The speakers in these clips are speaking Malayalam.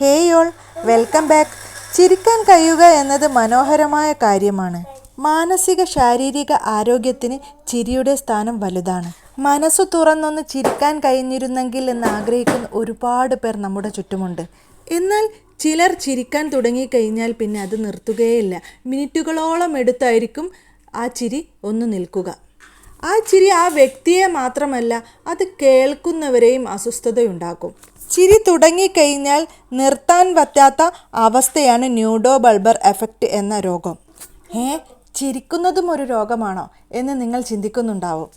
ഹേയ് ഓൾ വെൽക്കം ബാക്ക് ചിരിക്കാൻ കഴിയുക എന്നത് മനോഹരമായ കാര്യമാണ്. മാനസിക ശാരീരിക ആരോഗ്യത്തിന് ചിരിയുടെ സ്ഥാനം വലുതാണ്. മനസ്സു തുറന്നൊന്ന് ചിരിക്കാൻ കഴിഞ്ഞിരുന്നെങ്കിൽ എന്ന് ആഗ്രഹിക്കുന്ന ഒരുപാട് പേർ നമ്മുടെ ചുറ്റുമുണ്ട്. എന്നാൽ ചിലർ ചിരിക്കാൻ തുടങ്ങിക്കഴിഞ്ഞാൽ പിന്നെ അത് നിർത്തുകയില്ല മിനിറ്റുകളോളം എടുത്തായിരിക്കും ആ ചിരി ഒന്ന് നിൽക്കുക. ആ ചിരി ആ വ്യക്തിയെ മാത്രമല്ല അത് കേൾക്കുന്നവരെയും അസ്വസ്ഥതയുണ്ടാക്കും. ചിരി തുടങ്ങിക്കഴിഞ്ഞാൽ നിർത്താൻ പറ്റാത്ത അവസ്ഥയാണ് ന്യൂഡോ ബൾബർ എഫക്റ്റ് എന്ന രോഗം. ഏ ചിരിക്കുന്നതും ഒരു രോഗമാണോ എന്ന് നിങ്ങൾ ചിന്തിക്കുന്നുണ്ടാവും.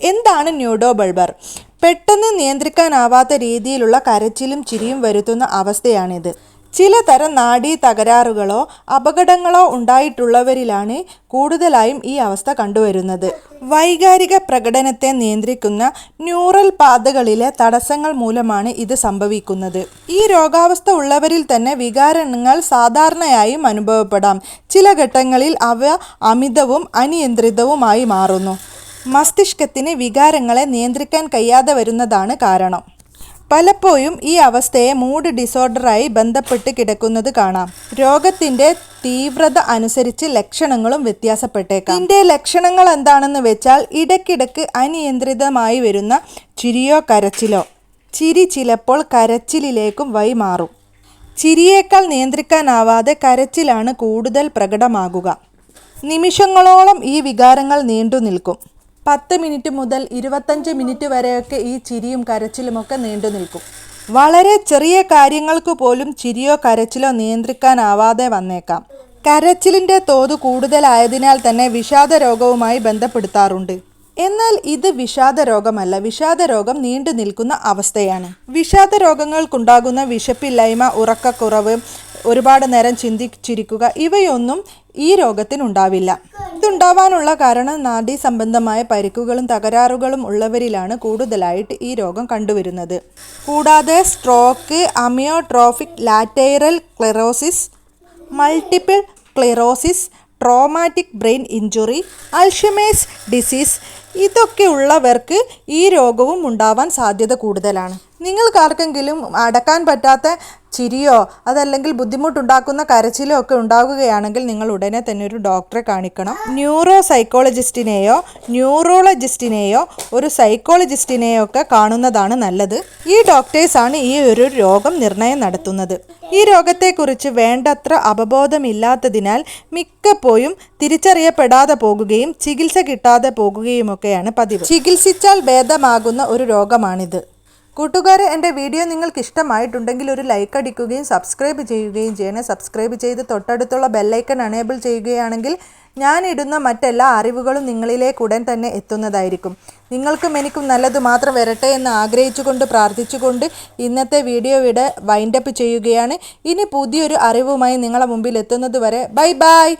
എന്താണ് ന്യൂഡോ ബൾബർ പെട്ടെന്ന് നിയന്ത്രിക്കാനാവാത്ത രീതിയിലുള്ള കരച്ചിലും ചിരിയും വരുത്തുന്ന അവസ്ഥയാണിത്. ചിലതരം നാഡീ തകരാറുകളോ അപകടങ്ങളോ ഉണ്ടായിട്ടുള്ളവരിലാണ് കൂടുതലായും ഈ അവസ്ഥ കണ്ടുവരുന്നത്. വൈകാരിക പ്രകടനത്തെ നിയന്ത്രിക്കുന്ന ന്യൂറൽ പാതകളിലെ തടസ്സങ്ങൾ മൂലമാണ് ഇത് സംഭവിക്കുന്നത്. ഈ രോഗാവസ്ഥ ഉള്ളവരിൽ തന്നെ വികാരങ്ങൾ സാധാരണയായും അനുഭവപ്പെടാം. ചില ഘട്ടങ്ങളിൽ അവ അമിതവും അനിയന്ത്രിതവുമായി മാറുന്നു. മസ്തിഷ്കത്തിന് വികാരങ്ങളെ നിയന്ത്രിക്കാൻ കഴിയാതെ വരുന്നതാണ് കാരണം. പലപ്പോഴും ഈ അവസ്ഥയെ മൂഡ് ഡിസോർഡറായി ബന്ധപ്പെട്ട് കിടക്കുന്നത് കാണാം. രോഗത്തിന്റെ തീവ്രത അനുസരിച്ച് ലക്ഷണങ്ങളും വ്യത്യാസപ്പെട്ടേക്കാം. ഇതിന്റെ ലക്ഷണങ്ങൾ എന്താണെന്ന് വെച്ചാൽ ഇടയ്ക്കിടയ്ക്ക് അനിയന്ത്രിതമായി വരുന്ന ചിരിയോ കരച്ചിലോ. ചിരി ചിലപ്പോൾ കരച്ചിലേക്കും വഴി മാറും. ചിരിയേക്കാൾ നിയന്ത്രിക്കാനാവാതെ കരച്ചിലാണ് കൂടുതൽ പ്രകടമാകുക. നിമിഷങ്ങളോളം ഈ വികാരങ്ങൾ നീണ്ടു നിൽക്കും പത്ത് മിനിറ്റ് മുതൽ ഇരുപത്തഞ്ച് മിനിറ്റ് വരെയൊക്കെ ഈ ചിരിയും കരച്ചിലുമൊക്കെ നീണ്ടു നിൽക്കും. വളരെ ചെറിയ കാര്യങ്ങൾക്ക് പോലും ചിരിയോ കരച്ചിലോ നിയന്ത്രിക്കാനാവാതെ വന്നേക്കാം. കരച്ചിലിന്റെ തോത് കൂടുതലായതിനാൽ തന്നെ വിഷാദ രോഗവുമായി ബന്ധപ്പെടുത്താറുണ്ട്. എന്നാൽ ഇത് വിഷാദ രോഗമല്ല വിഷാദ രോഗം നീണ്ടു നിൽക്കുന്ന അവസ്ഥയാണ്. വിഷാദ രോഗങ്ങൾക്കുണ്ടാകുന്ന വിശപ്പില്ലായ്മ ഉറക്കക്കുറവ് ഒരുപാട് നേരം ചിന്തിച്ചിരിക്കുക. ഇവയൊന്നും ഈ രോഗത്തിനുണ്ടാവില്ല ഇതുണ്ടാവാനുള്ള കാരണം നാഡീ സംബന്ധമായ പരിക്കുകളും തകരാറുകളും ഉള്ളവരിലാണ് കൂടുതലായിട്ട് ഈ രോഗം കണ്ടുവരുന്നത്. കൂടാതെ stroke amyotrophic lateral sclerosis multiple sclerosis traumatic brain injury Alzheimer's disease ഇതൊക്കെ ഉള്ളവർക്ക് ഈ രോഗവും ഉണ്ടാവാൻ സാധ്യത കൂടുതലാണ്. നിങ്ങൾക്കാർക്കെങ്കിലും അടക്കാൻ പറ്റാത്ത ചിരിയോ അതല്ലെങ്കിൽ ബുദ്ധിമുട്ടുണ്ടാക്കുന്ന കരച്ചിലോ ഒക്കെ ഉണ്ടാകുകയാണെങ്കിൽ നിങ്ങൾ ഉടനെ തന്നെ ഒരു ഡോക്ടറെ കാണിക്കണം. ന്യൂറോ സൈക്കോളജിസ്റ്റിനെയോ ന്യൂറോളജിസ്റ്റിനെയോ ഒരു സൈക്കോളജിസ്റ്റിനെയോ ഒക്കെ കാണുന്നതാണ് നല്ലത്. ഈ ഡോക്ടേഴ്സാണ് ഈ ഒരു രോഗം നിർണയം നടത്തുന്നത്. ഈ രോഗത്തെക്കുറിച്ച് വേണ്ടത്ര അവബോധമില്ലാത്തതിനാൽ മിക്കപ്പോഴും തിരിച്ചറിയപ്പെടാതെ പോകുകയും ചികിത്സ കിട്ടാതെ പോകുകയുമൊക്കെയാണ് പതിവ്. ചികിത്സിച്ചാൽ ഭേദമാകുന്ന ഒരു രോഗമാണിത്. കൂട്ടുകാരെ എന്റെ വീഡിയോ നിങ്ങൾക്ക് ഇഷ്ടമായിട്ടുണ്ടെങ്കിൽ ഒരു ലൈക്ക് അടിക്കുകയും സബ്സ്ക്രൈബ് ചെയ്യുകയും ചെയ്യണേ. സബ്സ്ക്രൈബ് ചെയ്ത് തൊട്ടടുത്തുള്ള ബെല്ലൈക്കൺ അനേബിൾ ചെയ്യുകയാണെങ്കിൽ ഞാൻ ഇടുന്ന മറ്റെല്ലാ അറിവുകളും നിങ്ങളിലേക്ക് ഉടൻ തന്നെ എത്തുന്നതായിരിക്കും. നിങ്ങൾക്കും എനിക്കും നല്ലത് മാത്രം വരട്ടെ എന്ന് ആഗ്രഹിച്ചുകൊണ്ട് പ്രാർത്ഥിച്ചുകൊണ്ട് ഇന്നത്തെ വീഡിയോ ഇവിടെ വൈൻഡപ്പ് ചെയ്യുകയാണ്. ഇനി പുതിയൊരു അറിവുമായി നിങ്ങളെ മുമ്പിൽ എത്തുന്നത് വരെ ബൈ ബൈ.